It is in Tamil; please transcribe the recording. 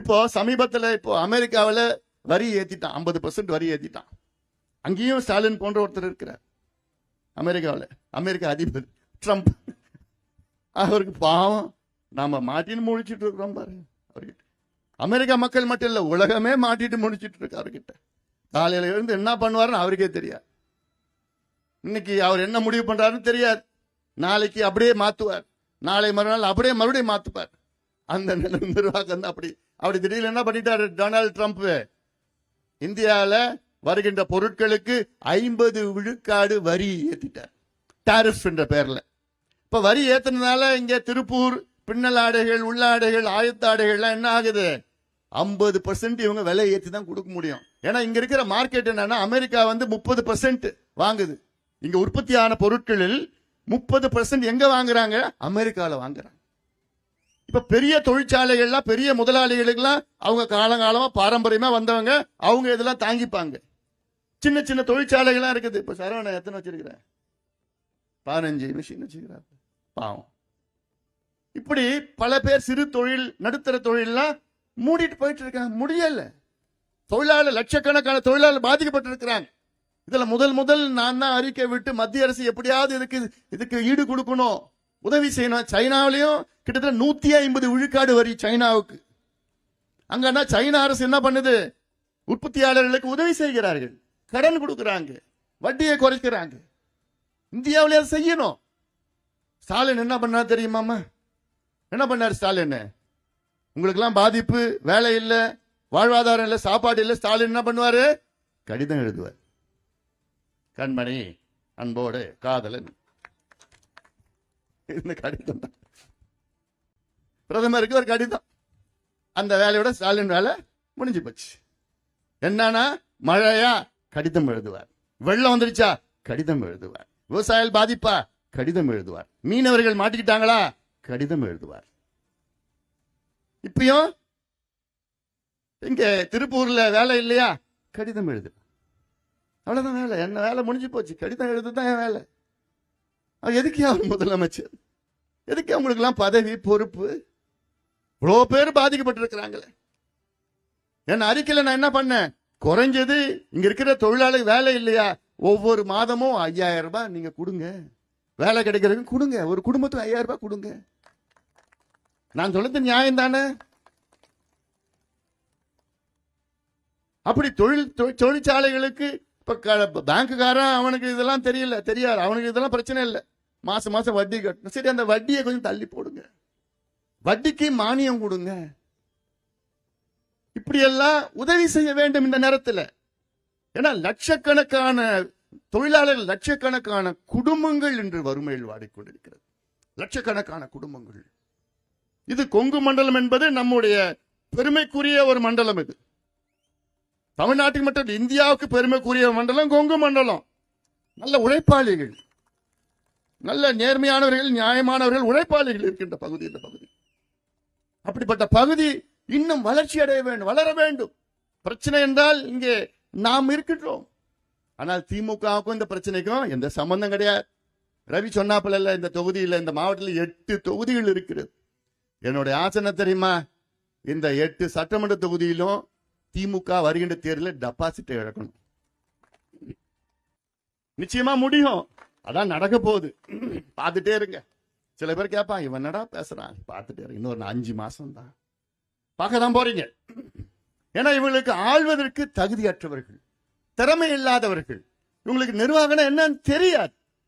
இப்போ சமீபத்துல இப்போ அமெரிக்காவுல வரி ஏத்திட்டான் ஐம்பது பர்சன்ட் வரி ஏத்திட்டான். அங்கேயும் ஸ்டாலின் போன்ற ஒருத்தர் இருக்கிறார். அமெரிக்காவில் அமெரிக்க அதிபர் ட்ரம்ப். அவருக்கு பாவம். நாம மாட்டின்னு முழிச்சிட்டு இருக்கிறோம் பாரு அவர்கிட்ட. அமெரிக்கா மக்கள் மட்டும் இல்ல உலகமே மாட்டிட்டு முடிச்சிட்டு இருக்கு அவர்கிட்ட. காலையில எழுந்து என்ன பண்ணுவாருன்னு அவருக்கே தெரியாது. இன்னைக்கு அவர் என்ன முடிவு பண்றாருன்னு தெரியாது. நாளைக்கு அப்படியே மாத்துவார். நாளை மறுநாள் அப்படியே மறுபடியும் மாத்துப்பார். அந்த நில- நிர்வாகம் தான் அப்படி அப்படி திடீர்னு என்ன பண்ணிட்டாரு? Donald Trump. இந்தியாவில் வருகின்ற பொருட்களுக்கு ஐம்பது விழுக்காடு வரி ஏற்றிட்டார் டாரிஃப் என்ற பேரில். இப்போ வரி ஏத்துனதுனால இங்கே திருப்பூர் பின்னலாடைகள் உள்ளாடைகள் ஆயத்தாடைகள்லாம் என்ன ஆகுது? ஐம்பது பர்சன்ட் இவங்க விலை ஏற்றி தான் கொடுக்க முடியும். ஏன்னா இங்கே இருக்கிற மார்க்கெட் என்னன்னா அமெரிக்கா வந்து முப்பது பர்சன்ட் வாங்குது. இங்கே உற்பத்தியான பொருட்களில் முப்பது பர்சன்ட் எங்கே வாங்குறாங்க? அமெரிக்காவில் வாங்குறாங்க. இப்ப பெரிய தொழிற்சாலைகள்லாம் பெரிய முதலாளிகளுக்கெல்லாம் அவங்க காலங்காலமா பாரம்பரியமா வந்தவங்க அவங்க இதெல்லாம் தாங்கிப்பாங்க. சின்ன சின்ன தொழிற்சாலைகள்லாம் இருக்குது. இப்ப சரவணன் எத்தனை வச்சிருக்கிறேன்? பதினஞ்சு மிஷின் வச்சிருக்கிறார். பாவம். இப்படி பல பேர் சிறு தொழில் நடுத்தர தொழில்லாம் மூடிட்டு போயிட்டு இருக்காங்க. முடியல. தொழிலாளர் லட்சக்கணக்கான தொழிலாளர் பாதிக்கப்பட்டிருக்கிறாங்க. இதுல முதல் முதல் நான் தான் அறிக்கை விட்டு மத்திய அரசு எப்படியாவது இதுக்கு இதுக்கு ஈடு கொடுக்கணும். உதவி செய்யணும். சைனாவிலையும் கிட்டத்தட்ட நூத்தி ஐம்பது விழுக்காடு வரி சைனாவுக்கு. அங்கன்னா சைனா அரசு என்ன பண்ணுது? உற்பத்தியாளர்களுக்கு உதவி செய்கிறார்கள். கடன் கொடுக்குறாங்க. வட்டியை குறைக்கிறாங்க. இந்தியாவிலே அதை செய்யணும். ஸ்டாலின் என்ன பண்ணா தெரியுமாமா என்ன பண்ணார் ஸ்டாலின்? உங்களுக்கெல்லாம் பாதிப்பு வேலை இல்லை வாழ்வாதாரம் இல்லை சாப்பாடு இல்லை. ஸ்டாலின் என்ன பண்ணுவார்? கடிதம் எழுதுவார். கண்மணி அன்போடு காதலன். இந்த கடிதம் தான். பிரதமருக்கு ஒரு கடிதம். அந்த வேலையோட ஸ்டாலின் வேலை முடிஞ்சு போச்சு. என்னன்னா மழையா? கடிதம் எழுதுவார். வெள்ளம் வந்துருச்சா? கடிதம் எழுதுவார். விவசாயிகள் பாதிப்பா? கடிதம் எழுதுவார். மீனவர்கள் மாட்டிக்கிட்டாங்களா? கடிதம் எழுதுவார். இப்பயும் இங்க திருப்பூர்ல வேலை இல்லையா? கடிதம் எழுது அவ்வளவுதான் வேலை. என்ன வேலை முடிஞ்சு போச்சு. கடிதம் எழுதுதான் என் வேலை. எதுக்கு அவர் முதலமைச்சர்? எதுக்கு அவங்களுக்கெல்லாம் பதவி பொறுப்பு? இவ்வளோ பேர் பாதிக்கப்பட்டிருக்கிறாங்களே. என் அறிக்கையில் நான் என்ன பண்ணேன்? குறைஞ்சது இங்க இருக்கிற தொழிலாளர் வேலை இல்லையா? ஒவ்வொரு மாதமும் ஐயாயிரம் ரூபாய் நீங்க கொடுங்க. வேலை கிடைக்கிறதுக்கு கொடுங்க. ஒரு குடும்பத்துக்கு ஐயாயிரம் ரூபாய் கொடுங்க. நான் சொல்றது நியாயம் தானே? அப்படி தொழில் தொழிற்சாலைகளுக்கு இப்போ பேங்க்குக்காரன் அவனுக்கு இதெல்லாம் தெரியல தெரியாது. அவனுக்கு இதெல்லாம் பிரச்சனை இல்லை. மாதம் மாதம் வட்டி கட்டணும் சரி அந்த வட்டியை கொஞ்சம் தள்ளி போடுங்க. வட்டிக்கு மானியம் கொடுங்க. இப்படியெல்லாம் உதவி செய்ய வேண்டும் இந்த நேரத்தில். ஏன்னா லட்சக்கணக்கான தொழிலாளர்கள் லட்சக்கணக்கான குடும்பங்கள் இன்று வறுமையில் வாடிக்கொண்டிருக்கிறது. லட்சக்கணக்கான குடும்பங்கள். இது கொங்கு மண்டலம் என்பது நம்முடைய பெருமைக்குரிய ஒரு மண்டலம் இது. தமிழ்நாட்டுக்கு மட்டும் இந்தியாவுக்கு இந்தியாவுக்கு பெருமைக்குரிய மண்டலம் கொங்கு மண்டலம். நல்ல உழைப்பாளிகள். நல்ல நேர்மையானவர்கள் நியாயமானவர்கள் உழைப்பாளிகள் இருக்கின்ற பகுதி இந்த பகுதி. அப்படிப்பட்ட பகுதி இன்னும் வளர்ச்சி அடைய வேண்டும் வளர வேண்டும். பிரச்சனை என்றால் இங்கே நாம் இருக்கின்றோம். ஆனால் திமுகவுக்கும் இந்த பிரச்சனைக்கும் எந்த சம்பந்தம் கிடையாது. ரவி சொன்னாப்பில் இந்த தொகுதியில் இந்த மாவட்டத்தில் எட்டு தொகுதிகள் இருக்கிறது. என்னுடைய ஆசனம் தெரியுமா? இந்த எட்டு சட்டமன்ற தொகுதியிலும் திமுக வருகின்ற தேர்தலில் டெபாசிட்டை இழக்கணும். நிச்சயமா முடியும். அதான் நடக்க போகுது. பார்த்துட்டே இருங்க. சில பேர் கேட்பான் இவன் என்னடா பேசுறான்? பார்த்துட்டே இருங்க. இன்னொரு அஞ்சு மாசம் தான். பார்க்க தான் போறீங்க. ஏன்னா இவங்களுக்கு ஆழ்வதற்கு தகுதியற்றவர்கள் திறமை இல்லாதவர்கள். இவங்களுக்கு நிர்வாகம் என்னன்னு தெரியாது.